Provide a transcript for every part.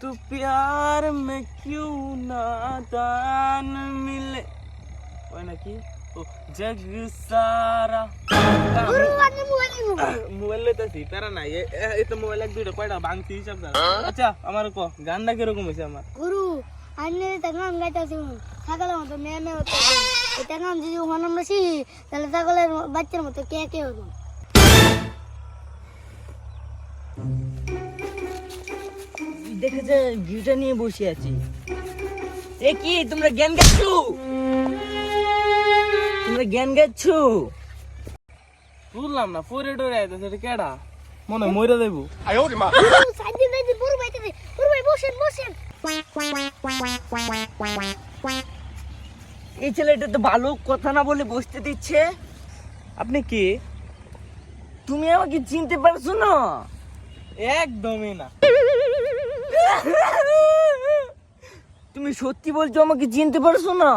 तू प्यार में क्यों नादान मिले ওই নাকি ও জগ সারা গুরু আপনি মোবাইল নিবো মোবাইল লইতাছি প্যারা নাই এ- এ- এই তো মোবাইল এক দুইটা কয়টা ভাঙছি হিসাব দাও আচ্ছা আমার ক গানটা কিরকম হয়েছে আমার গুরু আন্নে তাকাম গাইতাছি ছাগলের মতো মেয়ে মেয়ে হতো এটা কাম যদি হনাম বেশি তাহলে ছাগলের বাচ্চার মতো কে কে হতো দেখেছে ভিউটা নিয়ে বসে আছি। এ কি তোমরা জ্ঞান গাচ্ছ তোমরা জ্ঞান গাচ্ছ বুঝলাম না পরে ডরে আইতাছে এটা কেডা? মনে দেবো বড় বড় বসেন বসেন এই ছেলেটা তো ভালো কথা না বলে বসতে দিচ্ছে। আপনি কি? তুমি আমাকে চিনতে পারছ না? একদমই না। তুমি সত্যি বলছো আমাকে চিনতে পারছ না?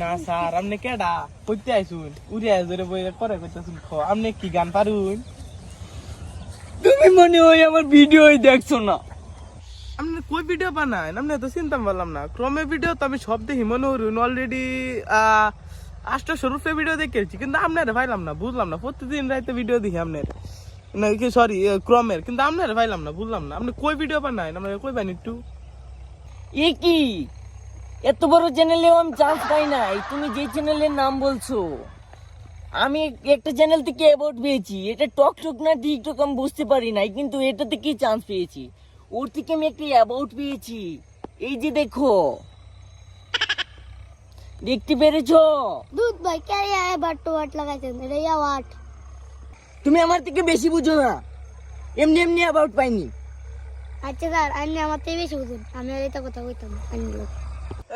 না স্যার, আপনি কেডা? কইতে আইছুন উড়ে আইছ ধরে বই পরে কইতাছুন খ, আপনি কি গান পারুন? তুমি মনে হয় আমার ভিডিওই দেখছ না। আপনি কই ভিডিও বানায়? আপনি তো চিন্তা পারলাম না। ক্রমে ভিডিও তো আমি সব দেখি, মনে হরুন অলরেডি আটশো রুপে ভিডিও দেখেছি কিন্তু আপনার পাইলাম না, বুঝলাম না। প্রতিদিন রাইতে ভিডিও দেখি আপনার। না কি সরি ক্রমের। কিন্তু আপনার পাইলাম না বুঝলাম না। আপনি কই ভিডিও বানায় আমরা কই বানি একটু? এ কি? এত বড় চ্যানেলেও আমি চান্স পাই নাই। তুমি যে চ্যানেলের নাম বলছো আমি একটা চ্যানেল থেকে অ্যাওয়ার্ড পেয়েছি। এটা টক টক না টিকটক আমি বুঝতে পারি নাই কিন্তু এটাতে কি চান্স পেয়েছি? ওর থেকে আমি একটা অ্যাওয়ার্ড পেয়েছি। এই যে দেখো। দেখতে পেরেছ? দুধ ভাই কে আয় বাট লাগাইছেন রেয়া ওয়াট তুমি আমার থেকে বেশি বুঝো না। এমনি এমনি অ্যাওয়ার্ড পাইনি। আচ্ছা স্যার আন্নে আমার থেকে বেশি বুঝুন। আমি আর এটা কথা কইতাম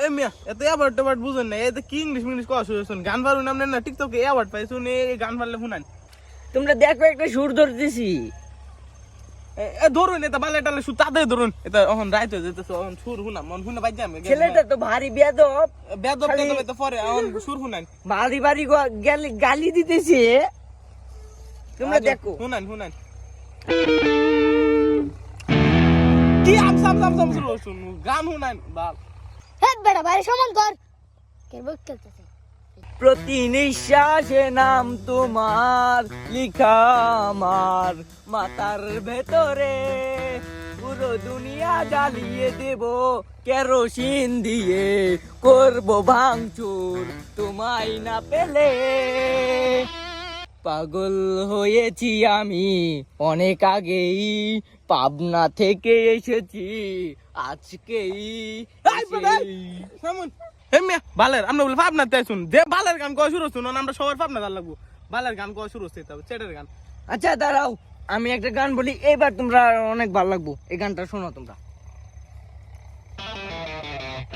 এই মিয়া এত ট্যাওয়ার্ড বুঝেন না এতে কি ইংলিশ মিংলিশ কথা শুনেছেন গান পারুন আপনি না? টিকটকে পাইছুন এই গান পারলে শুনান। তোমরা দেখো একটা সুর ধরতেছি। ধরুন এটা বালে টালে সু তাদের ধরুন। এটা এখন রাইত হয়ে যেতেছে এখন সুর শুনাম মন শুনে বাইজা আমি ছেলেটা তো ভারী বেদব। বেদব বেদব পরে এখন সুর শুনান বাড়ি বাড়ি গ- গালি গালি দিতেছে। তোমরা দেখো। শুনান শুনান। কি আম সাম সাম সাম শুরু শুন গান শুনান বাল। বেটা বাইরে সমান কর। খেলতেছে। প্রতি নিঃশ্বাসে নাম তোমার লিখা আমার মাথার ভেতরে। পুরো দুনিয়া জ্বালিয়ে দেব কেরোসিন দিয়ে। করব ভাঙচুর তোমায় না পেলে। পাগল হয়েছি আমি। অনেক আগেই পাবনা থেকে এসেছি। আজকেই বালের আমরা বলে ভাবনা তাই শুন যে বালের গান কয় শুরু শুনুন আমরা সবার ভাবনা তার লাগবো। বালের গান কয় শুরু হচ্ছে তবে চেটের গান। আচ্ছা দাঁড়াও। আমি একটা গান বলি এবার তোমরা অনেক ভালো লাগবো। এই গানটা শোনো তোমরা।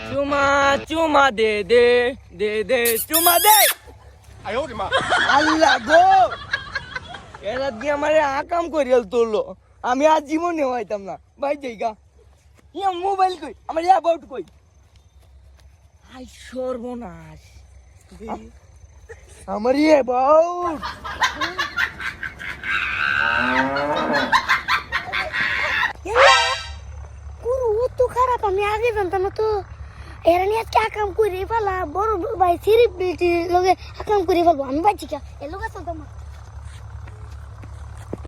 চুমা চুমা দে দে দে দে চুমা দে! আল্লাহ গো! এরা দিয়ে আমার আকাম করিয়াল তোলো। আমি আর জীবনে হইতাম না। ভাই জায়গা। ইয়া মোবাইল কই? আমার অ্যাবাউট কই? হাই সর্বনাশ। আমার অ্যাবাউট ও তো খারাপ। আমি আগে জানতাম না তো। এরা নিয়ে আজকে আকাম করে ফেলা, বড় ভাই সিরিপ লগে আকাম করে ফেলব। আমি পাইছি কে? এ লোক আসতাম